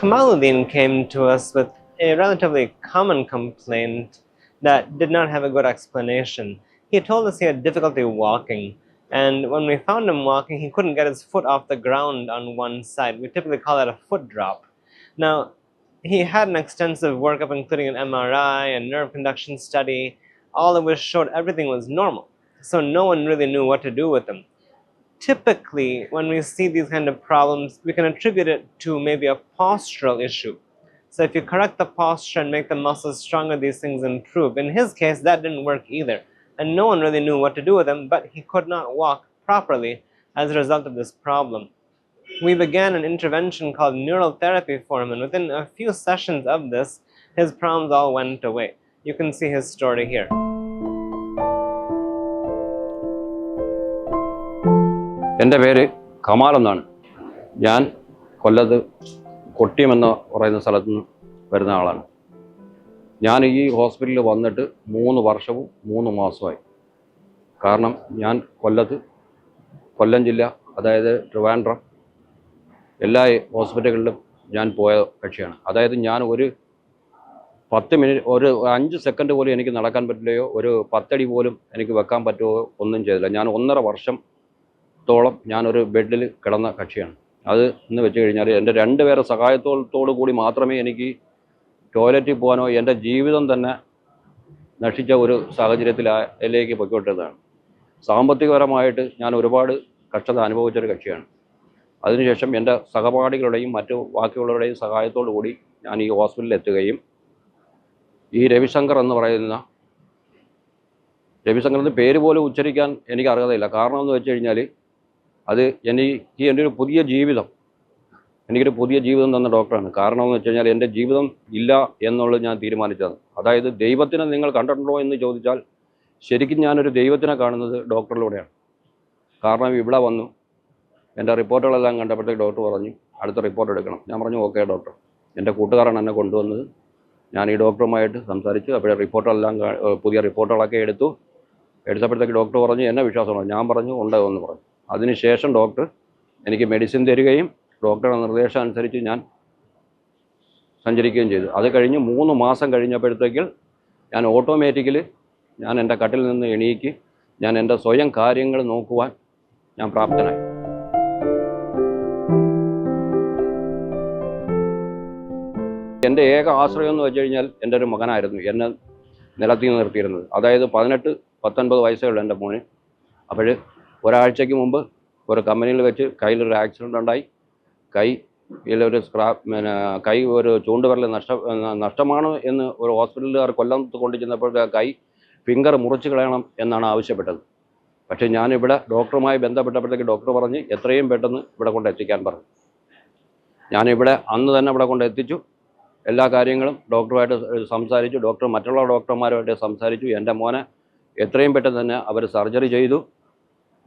Jalaluddin came to us with a relatively common complaint that did not have a good explanation. He told us he had difficulty walking, and when we found him walking, he couldn't get his foot off the ground on one side. We typically call that a foot drop. Now, he had an extensive workup, including an MRI, a nerve conduction study, all of which showed everything was normal. So no one really knew what to do with him. Typically, when we see these kind of problems, we can attribute it to maybe a postural issue. So if you correct the posture and make the muscles stronger, these things improve. In his case, that didn't work either. And no one really knew what to do with him, but he could not walk properly as a result of this problem. We began an intervention called neural therapy for him, and within a few sessions of this, his problems all went away. You can see his story here. എന്റെ പേര് കമാൽ എന്നാണ്. ഞാൻ കൊല്ലത്ത് കൊട്ടിയം എന്ന് പറയുന്ന സ്ഥലത്ത് നിന്ന് വരുന്ന ആളാണ്. ഞാൻ ഈ ഹോസ്പിറ്റലിൽ വന്നിട്ട് മൂന്ന് വർഷവും മൂന്ന് മാസമായി കാരണം ഞാൻ കൊല്ലത്ത് കൊല്ലം ജില്ല അതായത് ട്രിവാൻഡ്രം എല്ലാ ഹോസ്പിറ്റലുകളിലും ഞാൻ പോയ കക്ഷിയാണ്. അതായത് ഞാൻ ഒരു പത്ത് മിനിറ്റ് ഒരു അഞ്ച് സെക്കൻഡ് പോലും എനിക്ക് നടക്കാൻ പറ്റില്ലയോ ഒരു പത്തടി പോലും എനിക്ക് വെക്കാൻ പറ്റുമോ ഒന്നും ചെയ്തില്ല. ഞാൻ ഒന്നര വർഷം ത്തോളം ഞാനൊരു ബെഡിൽ കിടന്ന കക്ഷിയാണ്. അത് എന്ന് വെച്ച് കഴിഞ്ഞാൽ എന്റെ രണ്ട് പേരെ സഹായത്തോടത്തോടു കൂടി മാത്രമേ എനിക്ക് ടോയ്ലറ്റിൽ പോകാനോ എന്റെ ജീവിതം തന്നെ നശിച്ച ഒരു സാഹചര്യത്തിലേക്ക് പൊയ്ക്കോട്ടതാണ് സാമ്പത്തികപരമായിട്ട് ഞാൻ ഒരുപാട് കഷ്ടത അനുഭവിച്ചൊരു കക്ഷിയാണ്. അതിനുശേഷം എന്റെ സഹപാഠികളുടെയും മറ്റു ബാക്കിയുള്ളവരുടെയും സഹായത്തോടു കൂടി ഞാൻ ഈ ഹോസ്പിറ്റലിൽ എത്തുകയും ഈ രവിശങ്കർ എന്ന് പറയുന്ന രവിശങ്കറിന്റെ പേര് പോലും ഉച്ചരിക്കാൻ എനിക്ക് അർഹതയില്ല. കാരണം എന്ന് വെച്ച് കഴിഞ്ഞാൽ അത് എനിക്ക് എന്റെ ഒരു പുതിയ ജീവിതം എനിക്കൊരു പുതിയ ജീവിതം തന്ന ഡോക്ടറാണ്. കാരണം എന്ന് വെച്ച് കഴിഞ്ഞാൽ എന്റെ ജീവിതം ഇല്ല എന്നുള്ളത് ഞാൻ തീരുമാനിച്ചതാണ്. അതായത് ദൈവത്തിനെ നിങ്ങൾ കണ്ടിട്ടുണ്ടോ എന്ന് ചോദിച്ചാൽ ശരിക്കും ഞാനൊരു ദൈവത്തിനെ കാണുന്നത് ഡോക്ടറിലൂടെയാണ്. കാരണം ഇവിടെ വന്നു. എന്റെ റിപ്പോർട്ടുകളെല്ലാം കണ്ടപ്പോഴത്തേക്ക് ഡോക്ടർ പറഞ്ഞു അടുത്ത റിപ്പോർട്ട് എടുക്കണം. ഞാൻ പറഞ്ഞു ഓക്കെ ഡോക്ടർ. എന്റെ കൂട്ടുകാരാണ് എന്നെ കൊണ്ടുവന്നത്. ഞാൻ ഈ ഡോക്ടറുമായിട്ട് സംസാരിച്ചു. അപ്പോഴേ റിപ്പോർട്ടെല്ലാം പുതിയ റിപ്പോർട്ടുകളൊക്കെ എടുത്തു. എടുത്തപ്പോഴത്തേക്ക് ഡോക്ടർ പറഞ്ഞു എന്നെ വിശ്വാസമാണ്. ഞാൻ പറഞ്ഞു ഉണ്ട് എന്ന് പറഞ്ഞു. അതിനുശേഷം ഡോക്ടർ എനിക്ക് മെഡിസിൻ തരികയും ഡോക്ടറുടെ നിർദ്ദേശം അനുസരിച്ച് ഞാൻ സഞ്ചരിക്കുകയും ചെയ്തു. അത് കഴിഞ്ഞ് മൂന്ന് മാസം കഴിഞ്ഞപ്പോഴത്തേക്കിൽ ഞാൻ ഓട്ടോമാറ്റിക്കലി ഞാൻ എന്റെ കട്ടിൽ നിന്ന് എണീക്ക് ഞാൻ എന്റെ സ്വയം കാര്യങ്ങൾ നോക്കുവാൻ ഞാൻ പ്രാപ്തനായി. എന്റെ ഏക ആശ്രയം എന്ന് വെച്ച് കഴിഞ്ഞാൽ എന്റെ ഒരു മകനായിരുന്നു. എന്നെ നിലത്തി നിർത്തിയിരുന്നത്. അതായത് പതിനെട്ട് പത്തൊൻപത് വയസ്സേ ഉള്ളൂ എന്റെ മോന്. അപ്പോൾ ഒരാഴ്ചയ്ക്ക് മുമ്പ് ഒരു കമ്പനിയിൽ വെച്ച് കയ്യിലൊരു ആക്സിഡന്റ് ഉണ്ടായി. കൈ ഇതിലൊരു സ്ക്രാപ്പ് പിന്നെ കൈ ഒരു ചൂണ്ടുവിരൽ നഷ്ട നഷ്ടമാണ് എന്ന് ഒരു ഹോസ്പിറ്റലുകാർ കൊല്ലം കൊണ്ടു ചെന്നപ്പോഴത്തെ കൈ ഫിംഗർ മുറിച്ച് കളയണം എന്നാണ് ആവശ്യപ്പെട്ടത്. പക്ഷേ ഞാനിവിടെ ഡോക്ടറുമായി ബന്ധപ്പെട്ടപ്പോഴത്തേക്ക് ഡോക്ടർ പറഞ്ഞ് എത്രയും പെട്ടെന്ന് ഇവിടെ കൊണ്ട് എത്തിക്കാൻ പറഞ്ഞു. ഞാനിവിടെ അന്ന് തന്നെ ഇവിടെ കൊണ്ട് എത്തിച്ചു. എല്ലാ കാര്യങ്ങളും ഡോക്ടറുമായിട്ട് സംസാരിച്ചു. ഡോക്ടർ മറ്റുള്ള ഡോക്ടർമാരുമായിട്ട് സംസാരിച്ചു. എന്റെ മോനെ എത്രയും പെട്ടെന്ന് തന്നെ അവർ സർജറി ചെയ്തു.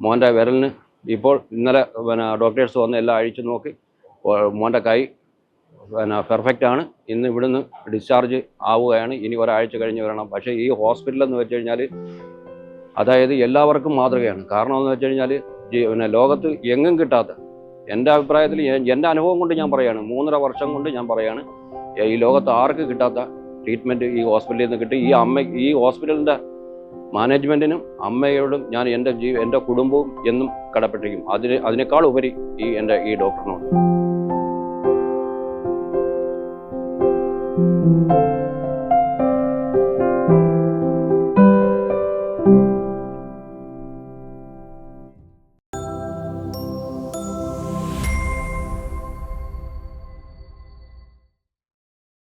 മോന്റെ വിരലിന് ഇപ്പോൾ ഇന്നലെ പിന്നെ ഡോക്ടേഴ്സ് വന്ന് എല്ലാം അഴിച്ചു നോക്കി. മോന്റെ കൈ പിന്നെ പെർഫെക്റ്റ് ആണ്. ഇന്ന് ഇവിടുന്ന് ഡിസ്ചാർജ് ആവുകയാണ്. ഇനി ഒരാഴ്ച കഴിഞ്ഞ് വരണം. പക്ഷേ ഈ ഹോസ്പിറ്റൽ എന്ന് വെച്ച് കഴിഞ്ഞാൽ അതായത് എല്ലാവർക്കും മാതൃകയാണ്. കാരണം എന്ന് വെച്ച് കഴിഞ്ഞാൽ പിന്നെ ലോകത്ത് എങ്ങും കിട്ടാത്ത എന്റെ അഭിപ്രായത്തിൽ എന്റെ അനുഭവം കൊണ്ട് ഞാൻ പറയാണ്. മൂന്നര വർഷം കൊണ്ട് ഞാൻ പറയാണ്. ഈ ലോകത്ത് ആർക്ക് കിട്ടാത്ത ട്രീറ്റ്മെന്റ് ഈ ഹോസ്പിറ്റലിൽ നിന്ന് കിട്ടി? ഈ അമ്മ ഈ ഹോസ്പിറ്റലിന്റെ മാനേജ്മെന്റിനും അമ്മയോടും ഞാൻ എന്റെ ജീവ എന്റെ കുടുംബവും എന്നും കടപ്പെട്ടിരിക്കും. അതിന് അതിനേക്കാൾ ഉപരി ഈ എന്റെ ഈ ഡോക്ടറിനോട്.